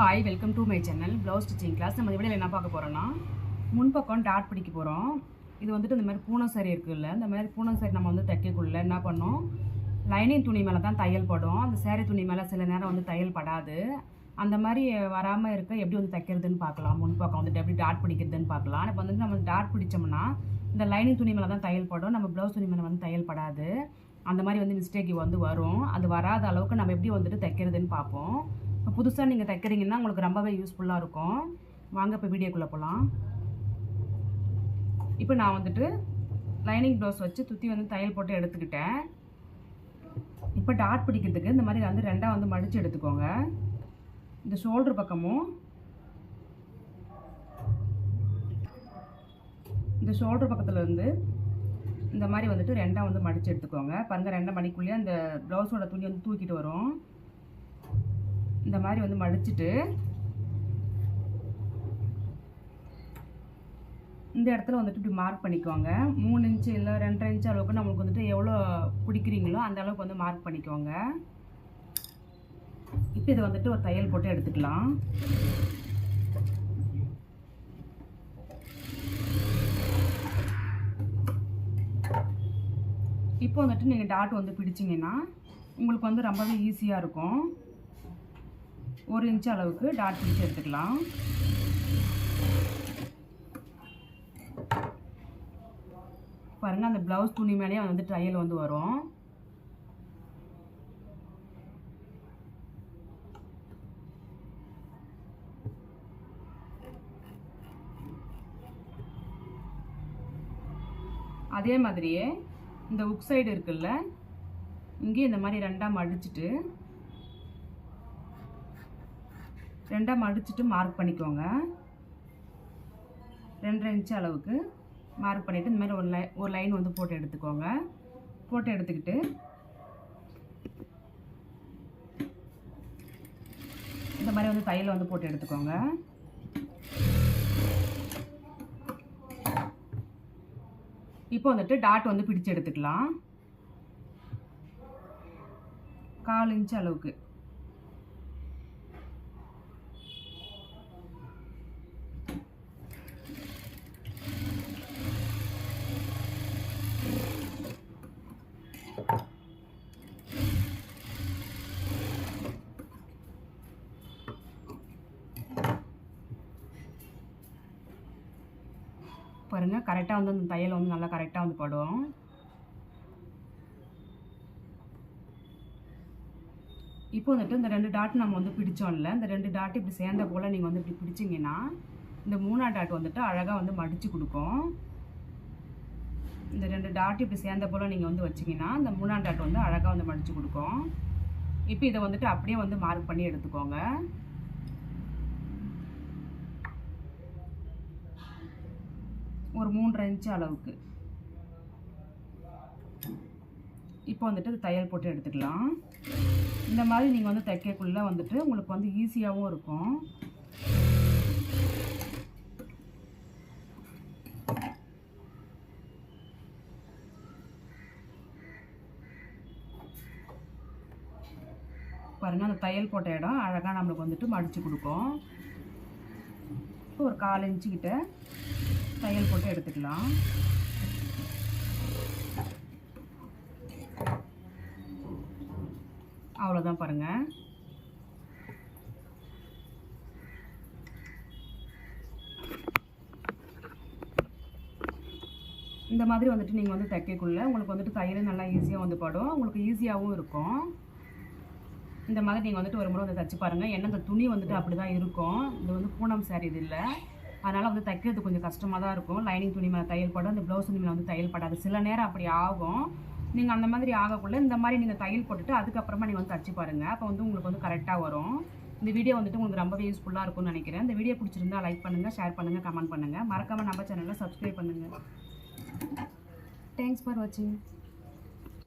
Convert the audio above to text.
Hi welcome to my channel blouse stitching class நம்ம வீடியோவில் என்ன பார்க்க போகிறோன்னா முன்பக்கம் டாட் பிடிக்க போகிறோம் இது வந்துட்டு இந்த மாதிரி பூனை சரி இருக்குல்ல இந்த மாதிரி பூனை சரி நம்ம வந்து தைக்கக்குள்ள என்ன பண்ணோம்? லைனிங் துணி மேலே தான் தையல் படும் அந்த சேரீ துணி மேலே சில நேரம் வந்து தையல் படாது. அந்த மாதிரி வராமல் இருக்க எப்படி வந்து தைக்கிறதுன்னு பார்க்கலாம். முன்பக்கம் வந்துட்டு எப்படி டாட் பிடிக்கிறதுன்னு பார்க்கலாம். இப்போ வந்துட்டு நம்ம டாட் பிடிச்சோம்னா இந்த லைனிங் துணி மேலே தான் தையல் படும் நம்ம ப்ளவுஸ் துணி மேலே வந்து தையல் படாது. அந்த மாதிரி வந்து மிஸ்டேக் வந்து வரும். அது வராத அளவுக்கு நம்ம எப்படி வந்துட்டு தைக்கிறதுன்னு பார்ப்போம். இப்போ புதுசாக நீங்கள் தைக்கிறீங்கன்னா உங்களுக்கு ரொம்பவே யூஸ்ஃபுல்லாக இருக்கும். வாங்க இப்போ வீடியோக்குள்ளே போகலாம் இப்போ நான் வந்துட்டு லைனிங் ப்ளவுஸ் வச்சு துத்தி வந்து தையல் போட்டு எடுத்துக்கிட்டேன். இப்போ டாட் பிடிக்கிறதுக்கு இந்த மாதிரி வந்து ரெண்டாக வந்து மடித்து எடுத்துக்கோங்க. இந்த ஷோல்டர் பக்கமும் இந்த ஷோல்டர் பக்கத்தில் இருந்து இந்த மாதிரி வந்துட்டு ரெண்டாக வந்து மடித்து எடுத்துக்கோங்க. பாருங்கள் ரெண்டை மணிக்குள்ளேயே அந்த ப்ளவுஸோட துணி வந்து தூக்கிட்டு வரும். இந்த மாதிரி வந்து மடிச்சுட்டு இந்த இடத்துல வந்துட்டு இப்படி மார்க் பண்ணிக்கோங்க. மூணு இன்ச்சு இல்லை ரெண்டரை இன்ச்சு அளவுக்கு நம்மளுக்கு வந்துட்டு எவ்வளோ பிடிக்கிறீங்களோ அந்த அளவுக்கு வந்து மார்க் பண்ணிக்கோங்க. இப்போ இதை வந்துட்டு ஒரு தையல் போட்டு எடுத்துக்கலாம். இப்போ வந்துட்டு நீங்கள் டாட் வந்து பிடிச்சிங்கன்னா உங்களுக்கு வந்து ரொம்பவே ஈஸியாக இருக்கும். ஒரு இன்ச் அளவுக்கு டாட் பிடிச்சி எடுத்துக்கலாம். பாருங்கள் அந்த ப்ளவுஸ் துணி மேலேயே வந்து ட்ரையல் வந்து வரும். அதே மாதிரியே இந்த உக் சைடு இருக்குல்ல இங்கேயும் இந்த மாதிரி ரெண்டாக மடிச்சுட்டு ரெண்டாக மடிச்சுட்டு மார்க் பண்ணிக்கோங்க. ரெண்டரை இன்ச்சு அளவுக்கு மார்க் பண்ணிவிட்டு இந்த மாதிரி ஒரு லை ஒரு லைன் வந்து போட்டு எடுத்துக்கோங்க. போட்டு எடுத்துக்கிட்டு இந்த மாதிரி வந்து தையல் வந்து போட்டு எடுத்துக்கோங்க. இப்போ வந்துட்டு டாட் வந்து பிடிச்சு எடுத்துக்கலாம். கால் இன்ச்சு அளவுக்கு. பாருங்கள் கரெக்டாக வந்து அந்த தையல் வந்து நல்லா கரெக்டாக வந்து படும் இப்போ வந்துட்டு இந்த ரெண்டு டாட் நம்ம வந்து பிடிச்சோம்ல இந்த ரெண்டு டாட் இப்படி சேர்ந்த போல் நீங்கள் வந்து இப்படி பிடிச்சிங்கன்னா இந்த மூணா டாட் வந்துட்டு அழகாக வந்து மடித்து கொடுக்கும். இந்த ரெண்டு டாட் இப்படி சேர்ந்த போல் நீங்கள் வந்து வச்சிங்கன்னா இந்த மூணாம் டாட் வந்து அழகாக வந்து மடித்து கொடுக்கும். இப்போ இதை வந்துட்டு அப்படியே வந்து மார்க் பண்ணி எடுத்துக்கோங்க. ஒரு மூன்றரை இன்ச்சு அளவுக்கு. இப்போ வந்துட்டு தையல் போட்டு எடுத்துக்கலாம். இந்த மாதிரி நீங்கள் வந்து தைக்கக்குள்ளே வந்துட்டு உங்களுக்கு வந்து ஈஸியாகவும் இருக்கும். பாருங்கள் அந்த தையல் போட்ட இடம் அழகாக நம்மளுக்கு வந்துட்டு மடித்து கொடுக்கும். ஒரு கால் இன்ச்சு தையல் போட்டு எடுத்துக்கலாம். அவ்வளோதான் பாருங்கள் இந்த மாதிரி வந்துட்டு நீங்கள் வந்து தைக்கக்குள்ள உங்களுக்கு வந்துட்டு தையல் நல்லா ஈஸியாக வந்து படும். உங்களுக்கு ஈஸியாகவும் இருக்கும். இந்த மாதிரி நீங்கள் வந்துட்டு ஒரு முறை வந்து தைச்சி பாருங்கள் ஏன்னா இந்த துணி வந்துட்டு அப்படி தான் இருக்கும். இது வந்து பூனம் சாரி இது இல்லை. அதனால் வந்து தைக்கிறது கொஞ்சம் கஷ்டமாக தான் இருக்கும். லைனிங் துணி மேலே தையல் படும் அந்த ப்ளவுஸ் துணி மேலே வந்து தையல் படாது. சில நேரம் அப்படி ஆகும். நீங்கள் அந்த மாதிரி ஆகக்குள்ளே இந்த மாதிரி நீங்கள் தையல் போட்டுட்டு அதுக்கப்புறமா நீங்கள் வந்து தச்சு பாருங்கள் அப்போ வந்து உங்களுக்கு வந்து கரெக்டாக வரும். இந்த வீடியோ வந்துட்டு உங்களுக்கு ரொம்பவே யூஸ்ஃபுல்லாக இருக்கும்னு நினைக்கிறேன். இந்த வீடியோ பிடிச்சிருந்தா லைக் பண்ணுங்கள் ஷேர் பண்ணுங்கள் கமெண்ட் பண்ணுங்கள் மறக்காமல் நம்ம சேனலில் சப்ஸ்கிரைப் பண்ணுங்கள் தேங்க்ஸ் ஃபார் வாட்சிங்